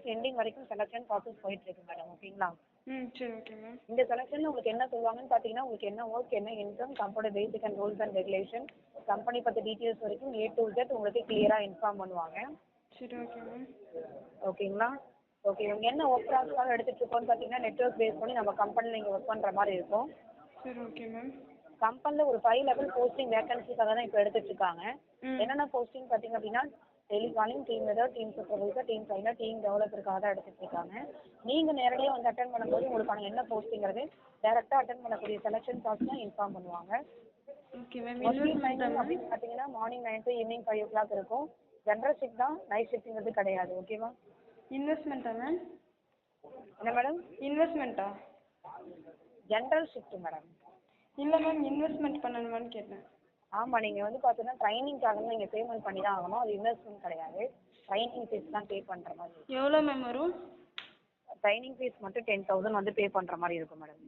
Week ending வரைக்கும் selection process போயிட்டு இருக்கு மேடம் ஓகேங்களா? ம் சரி ஓகே மேம் இந்த செலெக்ஷனில் உங்களுக்கு என்ன சொல்லுவாங்கன்னு பார்த்தீங்கன்னா உங்களுக்கு என்ன ஒர்க் என்ன income company basic and rules and regulation company பற்றி டீட்டெயில்ஸ் வரைக்கும் ஏ டு Z உங்களுக்கு கிளியராக இன்ஃபார்ம் பண்ணுவாங்க. சரி ஓகே மேம் ஓகேங்களா? ஓகே இவங்க என்ன ஒர்க் ப்ராசஸாக எடுத்துகிட்டு இருக்கோம்னு பார்த்தீங்கன்னா நெட்ஒர்க் பேஸ் பண்ணி நம்ம கம்பெனியில் நீங்கள் ஒர்க் பண்ணுற மாதிரி இருக்கும். சரி ஓகே மேம் கம்பெனியில் ஒரு ஃபைவ் லெவல் போஸ்டிங் வேகன்சிக்காக தான் இப்போ எடுத்துட்டு இருக்காங்க. என்னென்ன போஸ்டிங் பார்த்தீங்க அப்படின்னா telecalling team leader team supervisor team trainer team டெவலப்பருக்காக தான் எடுத்துட்டு இருக்காங்க. நீங்கள் நேரடியாக வந்து அட்டன் பண்ணும்போது உங்களுக்கான என்ன போஸ்டிங்கிறது டேரெக்டாக அட்டன் பண்ணக்கூடிய செலெக்ஷன் தான் இன்ஃபார்ம் பண்ணுவாங்க. ஓகே மேம் அப்படின்னு பார்த்தீங்கன்னா morning nine to evening five o'clock இருக்கும். ஜென்ரல் ஷிஃப்ட் தான் நைட் ஷிஃப்ட்டுங்கிறது கிடையாது. ஓகேவா இன்வெஸ்ட்மெண்ட்டா மேம் என்ன மேடம் இன்வெஸ்ட்மெண்ட்டா ஜென்ரல் ஷிஃப்ட் மேடம் இல்லை மேம் இன்வெஸ்ட்மெண்ட் பண்ணணுமான்னு கேட்டேன். ஆமாம் நீங்கள் வந்து பார்த்தீங்கன்னா ட்ரைனிங்காக நீங்கள் பேமெண்ட் பண்ணி தான் ஆகணும். அது இன்வெஸ்ட்மெண்ட் கிடையாது. ட்ரைனிங் ஃபீஸ் தான் பே பண்ணுற மாதிரி இருக்கும். எவ்வளோ மேம் வரும்? ட்ரைனிங் ஃபீஸ் மட்டும் டென் தௌசண்ட் வந்து பே பண்ணுற மாதிரி இருக்கும் மேடம்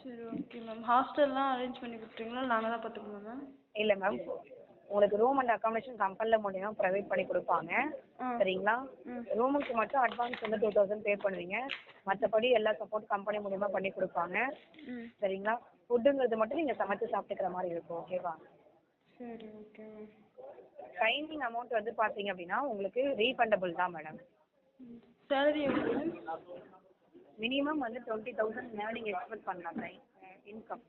சரி ஓகே மேம் ஹாஸ்டல்லாம் அரேஞ்ச் பண்ணி கொடுத்துருவீங்களா? நாங்கள் தான் பார்த்துக்கணுமா மேம் இல்லை மேம் உங்களுக்கு ரூம் அண்ட் அக்காமடேஷன் கம்பெனியில் மூலியமா ப்ரொவைட் பண்ணி கொடுப்பாங்க. சரிங்களா? ரூமுக்கு மட்டும் அட்வான்ஸ் வந்து டூ தௌசண்ட் பே பண்ணுவீங்க. மற்றபடி எல்லா சப்போர்ட் கம்பெனி மூலியமா பண்ணி கொடுப்பாங்க. சரிங்களா? ஃபுட்டுங்கிறது மட்டும் நீங்கள் சமைச்சு சாப்பிட்டுக்கிற மாதிரி இருக்கும் ஓகேவா சரி ஓகே அமௌண்ட் வந்து பார்த்தீங்க அப்படின்னா உங்களுக்கு ரீஃபண்டபிள் தான் மேடம் சேலரி மினிமம் வந்து டுவெண்ட்டி தௌசண்ட் மேலே நீங்கள் எக்ஸ்பெக்ட் பண்ணலாம் இன்கம்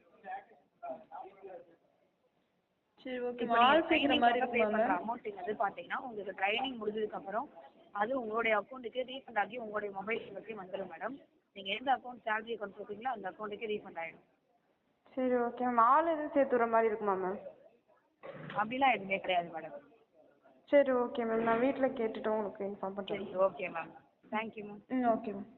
சரி ஓகே நீங்கள் சேர்க்குற மாதிரி இருக்குமா அமௌண்ட் வந்து பார்த்தீங்கன்னா உங்களுக்கு ட்ரைனிங் முடிஞ்சதுக்கப்புறம் அது உங்களுடைய அக்கௌண்ட்டுக்கு ரீஃபண்ட் ஆகி உங்களுடைய மொபைல் நம்பருக்கு வந்துடும் மேடம் நீங்கள் எந்த அக்கௌண்ட் சேலரி அக்கௌண்ட் கொடுக்குறீங்களோ அந்த அக்கௌண்ட்டுக்கே ரீஃபண்ட் ஆகிடும் சரி ஓகே மேம் ஆள் எதுவும் சேர்த்து விட்ற மாதிரி இருக்குமா மேம் அப்படிலாம் எதுவுமே கிடையாது மேடம் சரி ஓகே மேம் நான் வீட்டில் கேட்டுட்டு உங்களுக்கு இன்ஃபார்ம் பண்ணுறேன் okay ma'am thank you ma'am hmm okay ma'am